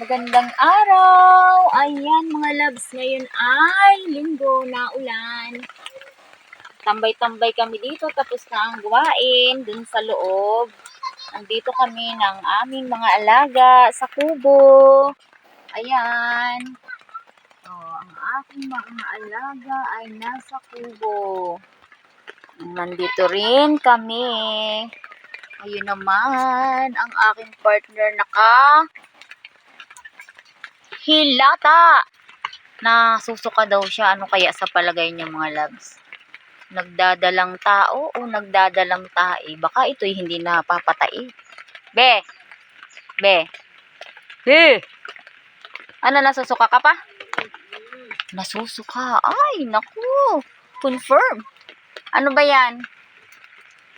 Magandang araw! Ayan mga loves, ngayon ay linggo na ulan. Tambay-tambay kami dito tapos na ang gawain dun sa loob. Nandito kami ng aming mga alaga sa kubo. Ayan. Oh, ang aking mga alaga ay nasa kubo. Nandito rin kami. Ayun naman, ang aking partner naka hilata na susuka daw siya. Ano kaya sa palagay niya mga loves? Nagdadalang tao o nagdadalang tae? Baka ito'y hindi napapatay. Be! Be! Be! Ano, nasusuka ka pa? Nasusuka. Ay, naku. Confirm. Ano ba yan?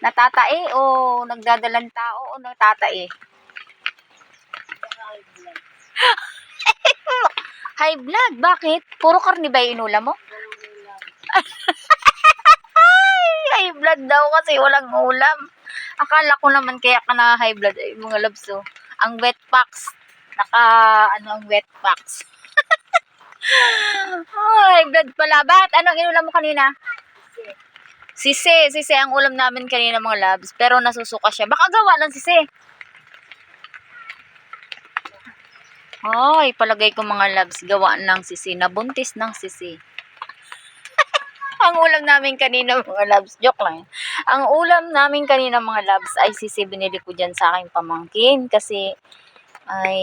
Natatae o nagdadalang tao o natatae? High blood. Bakit? Puro karne ba yung inulam mo? High blood daw kasi walang ulam. Akala ko naman kaya ka na high blood. Ay, mga loves oh. Ang wet packs. Naka, ano ang wet packs. Ay, blood pala. Ba't? Anong inulam mo kanina? Sisi. Sisi ang ulam namin kanina mga loves. Pero nasusuka siya. Baka gawa ng sisi. Ay, palagay ko mga loves, gawa ng sisi, nabuntis ng sisi. Ang ulam namin kanina mga loves, joke lang. Ang ulam namin kanina mga loves ay sisi, binili ko dyan sa aking pamangkin kasi ay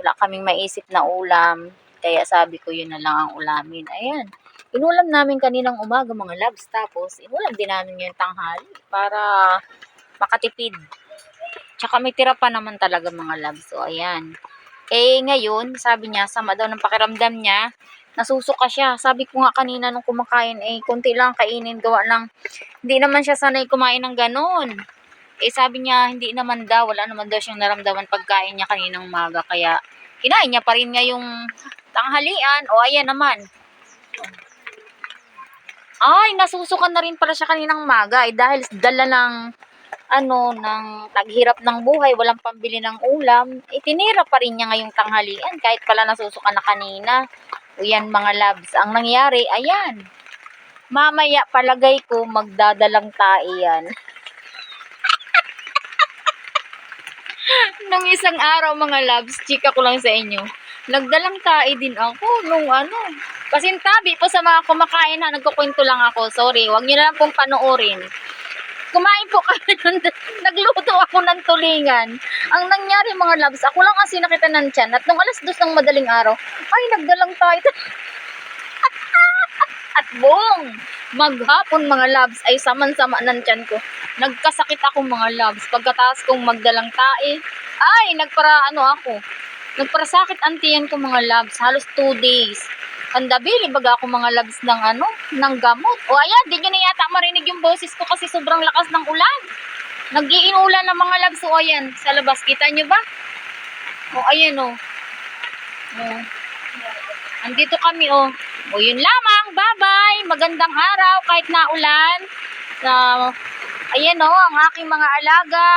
wala kaming maisip na ulam. Kaya sabi ko yun na lang ang ulamin. Ayan. Inulam namin kaninang umaga mga loves. Tapos, inulam din namin yung tanghali para makatipid. Tsaka may tira pa naman talaga mga loves. So, ayan. Eh, ngayon, sabi niya, sama daw ng pakiramdam niya, nasusuka siya. Sabi ko nga kanina nung kumakain, eh, konti lang kainin, gawa ng, hindi naman siya sanay kumain ng ganon. Eh, sabi niya, hindi naman daw, wala naman daw siyang naramdaman pagkain niya kaninang umaga, kaya, kinain niya pa rin nga yung tanghalian, o ayan naman. Ay, nasusukan na rin pala siya kaninang umaga, eh, dahil dala ng, ano, ng taghirap ng buhay, walang pambili ng ulam, itinira pa rin niya ngayong tanghalian, kahit pala nasusuka na kanina. O yan mga loves, ang nangyari, ayan. Mamaya palagay ko magdadalang tae yan. nung isang araw mga loves, chika ko lang sa inyo, nagdalang tae din ako nung ano. Kasi tabi po sa mga kumakain na, nagkukwento lang ako, sorry, wag niyo na lang pong panoorin. Kumain po kami nun, nagluto ako ng tulingan. Ang nangyari mga loves, ako lang kasi nakita ng tiyan at nung alas dos ng madaling araw, ay nagdalang tayo. at buong maghapon mga loves ay saman-sama ng tiyan ko. Nagkasakit ako mga loves pagkatapos kong magdalang tae. Ay, nagpara ano ako. Nagparasakit ang tiyan ko mga loves halos 2 days. Pandabili baga ako mga labs ng ano, ng gamot. O ayan, di nyo na yata marinig yung boses ko kasi sobrang lakas ng ulan. Nag-iinulan ng mga labs. O ayan, sa labas. Kita nyo ba? O ayan o. O. Andito kami o. O yun lamang. Bye-bye. Magandang araw kahit na ulan. Na, ayan o, ang aking mga alaga.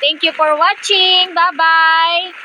Thank you for watching. Bye-bye.